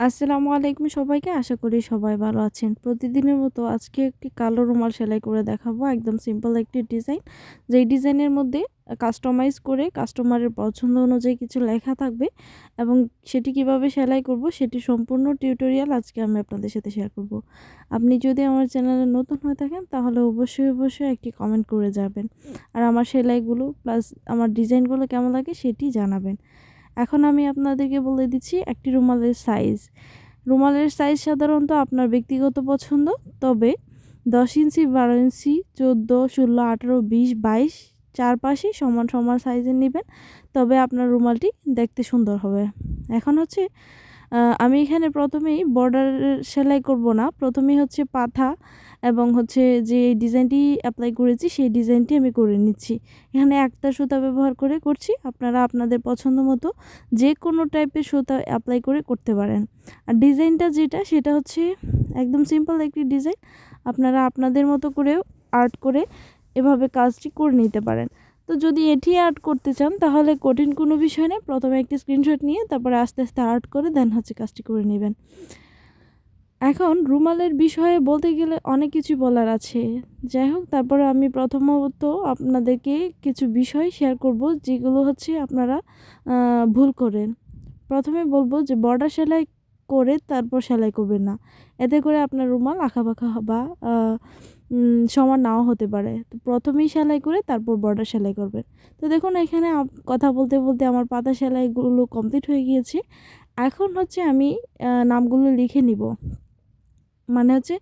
আসসালামু আলাইকুম সবাইকে। আশা করি সবাই ভালো আছেন। প্রতিদিনের মতো আজকে একটি কালো রুমাল সেলাই করে দেখাবো। একদম সিম্পল একটি ডিজাইন যেই ডিজাইনের মধ্যে কাস্টমাইজ করে কাস্টমারের পছন্দ অনুযায়ী কিছু লেখা থাকবে এবং সেটি কীভাবে সেলাই করব সেটি সম্পূর্ণ টিউটোরিয়াল আজকে আমি আপনাদের সাথে শেয়ার করব। আপনি যদি আমার চ্যানেলে নতুন হয়ে থাকেন, তাহলে অবশ্যই অবশ্যই একটি কমেন্ট করে যাবেন। আর আমার সেলাইগুলো প্লাস আমার ডিজাইনগুলো কেমন লাগে সেটি জানাবেন। এখন আমি আপনাদেরকে বলে দিচ্ছি একটি রুমালের সাইজ। রুমালের সাইজ সাধারণত আপনার ব্যক্তিগত পছন্দ, তবে দশ ইঞ্চি, বারো ইঞ্চি, চোদ্দ, ষোলো, আঠেরো, বিশ, বাইশ, চারপাশে সমান সমান সাইজের নেবেন, তবে আপনার রুমালটি দেখতে সুন্দর হবে। এখন হচ্ছে আমি এখানে প্রথমেই বর্ডার সেলাই করব না। প্রথমেই হচ্ছে পাথা এবং হচ্ছে যে ডিজাইনটি অ্যাপ্লাই করেছি, সেই ডিজাইনটি আমি করে নিচ্ছি। এখানে একটা সুতা ব্যবহার করে করছি, আপনারা আপনাদের পছন্দ মতো যে কোনো টাইপের সুতা অ্যাপ্লাই করে করতে পারেন। আর ডিজাইনটা যেটা, সেটা হচ্ছে একদম সিম্পল একটি ডিজাইন আপনারা আপনাদের মতো করেও আর্ট করে এভাবে কাজটি করে নিতে পারেন। তো যদি এটি আর্ট করতে চান, তাহলে কঠিন কোনো বিষয় নেই। প্রথমে একটি স্ক্রিনশট নিয়ে তারপরে আস্তে আস্তে আর্ট করে দেন হচ্ছে কাজটি করে নেবেন। এখন রুমালের বিষয়ে বলতে গেলে অনেক কিছু বলার আছে। যাই হোক, তারপরে আমি প্রথমত আপনাদেরকে কিছু বিষয় শেয়ার করব যেগুলো হচ্ছে আপনারা ভুল করেন। প্রথমে বলব যে বর্ডার সেলাই করে তারপর সেলাই করবেন না। এতে করে আপনার রুমাল আঁকা আঁকাবাঁকা বা সমান নাও হতে পারে। তো প্রথমেই সেলাই করে তারপর বর্ডার সেলাই করবেন তো দেখুন, এখানে কথা বলতে বলতে আমার পাতা সেলাইগুলো কমপ্লিট হয়ে গিয়েছে। এখন হচ্ছে আমি নামগুলো লিখে নিব। মানে হচ্ছে,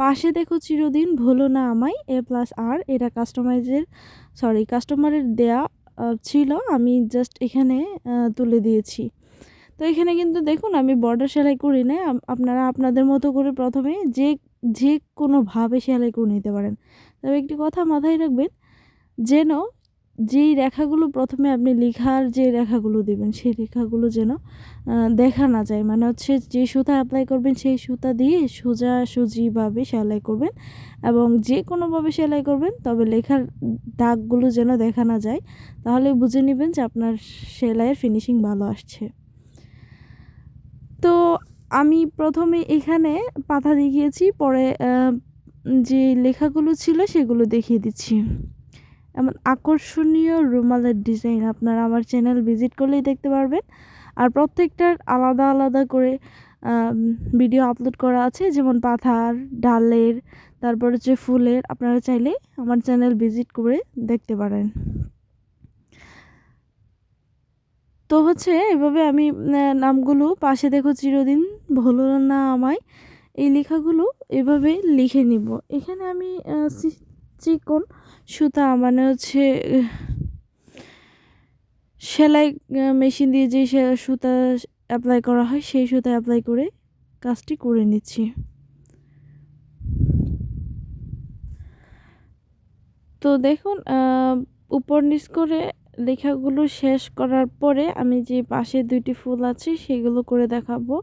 পাশে দেখো চিরদিন ভুলো না আমায় এ প্লাস আর এটা কাস্টমাইজের সরি কাস্টমারের দেয়া ছিল, আমি জাস্ট এখানে তুলে দিয়েছি। তো এখানে কিন্তু দেখুন, আমি বর্ডার সেলাই করি না আপনারা আপনাদের মতো করে প্রথমে যে যে কোনোভাবে সেলাই করে নিতে পারেন। তবে একটি কথা মাথায় রাখবেন, যেন যেই রেখাগুলো প্রথমে আপনি লেখার যে রেখাগুলো দেবেন, সেই রেখাগুলো যেন দেখা না যায়। মানে হচ্ছে যে সুতা অ্যাপ্লাই করবেন, সেই সুতা দিয়ে সোজা সুজিভাবে সেলাই করবেন এবং যে কোনোভাবে সেলাই করবেন, তবে লেখার দাগগুলো যেন দেখা না যায়, তাহলে বুঝে নেবেন যে আপনার সেলাইয়ের ফিনিশিং ভালো আসছে। তো আমি প্রথমে এখানে পাতা দেখিয়েছি, পরে যে লেখাগুলো ছিল সেগুলো দেখিয়ে দিচ্ছি। এমন আকর্ষণীয় রুমালের ডিজাইন আপনারা আমার চ্যানেল ভিজিট করলেই দেখতে পারবেন। আর প্রত্যেকটার আলাদা আলাদা করে ভিডিও আপলোড করা আছে, যেমন পাথার, ডালের, তারপর হচ্ছে ফুলের, আপনারা চাইলে আমার চ্যানেল ভিজিট করে দেখতে পারেন। তো হচ্ছে এভাবে আমি নামগুলো পাশে দেখো চিরদিন, ভুলো না আমায়। এই লেখাগুলো এভাবে লিখে নিব। এখানে আমি চিকন সুতা মানে হচ্ছে সেলাই মেশিন দিয়ে যে সুতা অ্যাপ্লাই করা হয়, সেই সুতা অ্যাপ্লাই করে কাজটি করে নিচ্ছি। তো দেখুন উপর নিচ করে লেখাগুলো শেষ করার পরে আমি যে পাশে দুইটি ফুল আছে সেগুলো করে দেখাবো।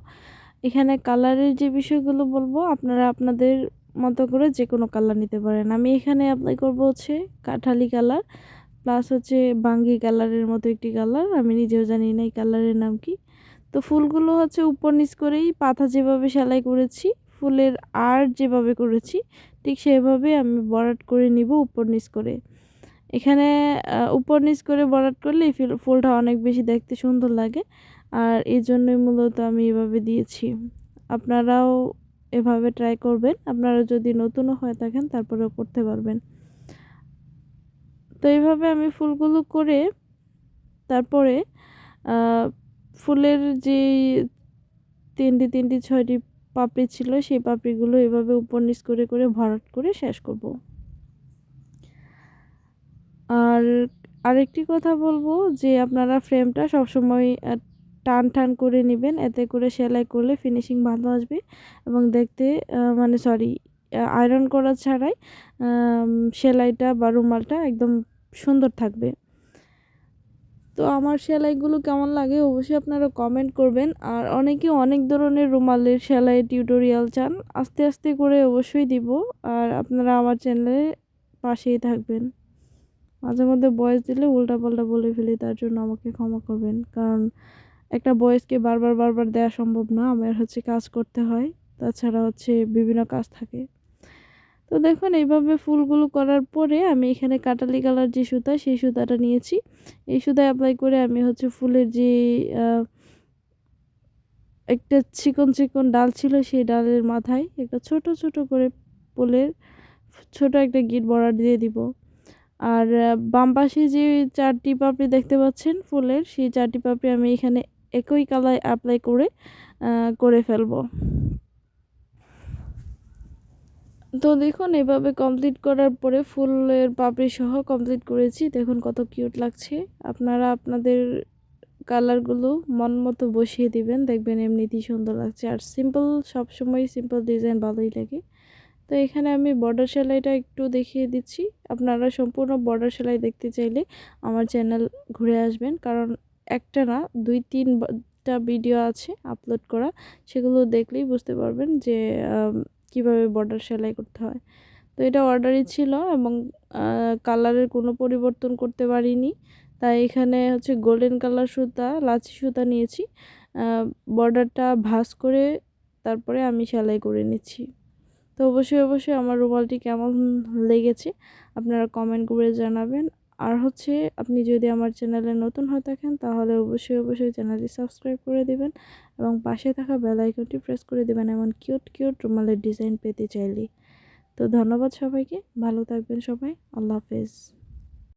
এখানে কালারের যে বিষয়গুলো বলব, আপনারা আপনাদের মতো করে যে কোনো কালার নিতে পারেন। আমি এখানে অ্যাপ্লাই করব হচ্ছে কাঠালি কালার প্লাস হচ্ছে বাঙ্গি কালারের মতো একটি কালার। আমি নিজেও জানি না এই কালারের নাম কি। তো ফুলগুলো হচ্ছে উপর নিচ করেই পাতা যেভাবে সেলাই করেছি, ফুলের আর্ট যেভাবে করেছি, ঠিক সেভাবে আমি বরাট করে নিব উপর নিচ করে। এখানে উপর নিচ করে বরাট করলে এই ফুলটা অনেক বেশি দেখতে সুন্দর লাগে। আর এই জন্যই মূলত আমি এভাবে দিয়েছি। আপনারাও এভাবে ট্রাই করবেন। আপনারা যদি নতুনও হয়ে থাকেন, তারপরেও করতে পারবেন। তো এইভাবে আমি ফুলগুলো করে, তারপরে ফুলের যে তিনটি তিনটি, ছয়টি পাপড়ি ছিল, সেই পাপড়িগুলো এভাবে উপর নিচ করে করে ভরাট করে শেষ করব। আর আরেকটি কথা বলব যে আপনারা ফ্রেমটা সবসময় টান টান করে নেবেন। এতে করে সেলাই করলে ফিনিশিং ভালো আসবে এবং দেখতে মানে সরি আয়রন করা ছাড়াই সেলাইটা বা রুমালটা একদম সুন্দর থাকবে। তো আমার সেলাইগুলো কেমন লাগে অবশ্যই আপনারা কমেন্ট করবেন। আর অনেকে অনেক ধরনের রুমালের সেলাই টিউটোরিয়াল চান, আস্তে আস্তে করে অবশ্যই দিব। আর আপনারা আমার চ্যানেলে পাশেই থাকবেন। মাঝে মধ্যে বয়স দিলে উল্টা পাল্টা বলে ফেলি, তার জন্য আমাকে ক্ষমা করবেন। কারণ একটা বয়েসকে বারবার বারবার দেওয়া সম্ভব না, আমার হচ্ছে কাজ করতে হয়। তাছাড়া হচ্ছে বিভিন্ন কাজ থাকে। তো দেখুন, এইভাবে ফুলগুলো করার পরে আমি এখানে কাটালি কালার যে সুতা, সেই সুতাটা নিয়েছি। এই সুতা অ্যাপ্লাই করে আমি হচ্ছে ফুলের যে একটা চিকন চিকন ডাল ছিল, সেই ডালের মাথায় একটা ছোট ছোট করে ফুলের ছোট একটা গিট বর্ডার দিয়ে দিব। আর বাম পাশে যে চারটি পাপড়ি দেখতে পাচ্ছেন ফুলের, সেই চারটি পাপড়ি আমি এখানে একই কালার অ্যাপ্লাই করে করে ফেলব। তো দেখুন, এভাবে কমপ্লিট করার পরে ফুলের পাপড়ি সহ কমপ্লিট করেছি। দেখুন কত কিউট লাগছে। আপনারা আপনাদের কালারগুলো মন মতো বসিয়ে দিবেন, দেখবেন এমনিতেই সুন্দর লাগছে। আর সিম্পল সবসময় সিম্পল ডিজাইন ভালোই লাগে। তো এখানে আমি বর্ডার সেলাইটা একটু দেখিয়ে দিচ্ছি। আপনারা সম্পূর্ণ বর্ডার সেলাই দেখতে চাইলে আমার চ্যানেল ঘুরে আসবেন। কারণ একটা না, দুই তিনটা ভিডিও আছে আপলোড করা, সেগুলো দেখলেই বুঝতে পারবেন যে কীভাবে বর্ডার সেলাই করতে হয়। তো এটা অর্ডারই ছিল এবং কালারের কোনো পরিবর্তন করতে পারিনি। তাই এখানে হচ্ছে গোল্ডেন কালার সুতা, লাচি সুতা নিয়েছি। বর্ডারটা ভাস করে তারপরে আমি সেলাই করে নিচ্ছি। তো অবশ্যই অবশ্যই আমার রুমালটি কেমন লেগেছে আপনারা কমেন্ট করে জানাবেন। আর হচ্ছে, আপনি যদি আমার চ্যানেলে নতুন হয়ে থাকেন, তাহলে অবশ্যই অবশ্যই চ্যানেলটি সাবস্ক্রাইব করে দেবেন এবং পাশে থাকা বেল আইকনটি প্রেস করে দিবেন এমন কিউট কিউট রুমালের ডিজাইন পেতে চাইলে। তো ধন্যবাদ সবাইকে, ভালো থাকবেন সবাই, আল্লাহ হাফেজ।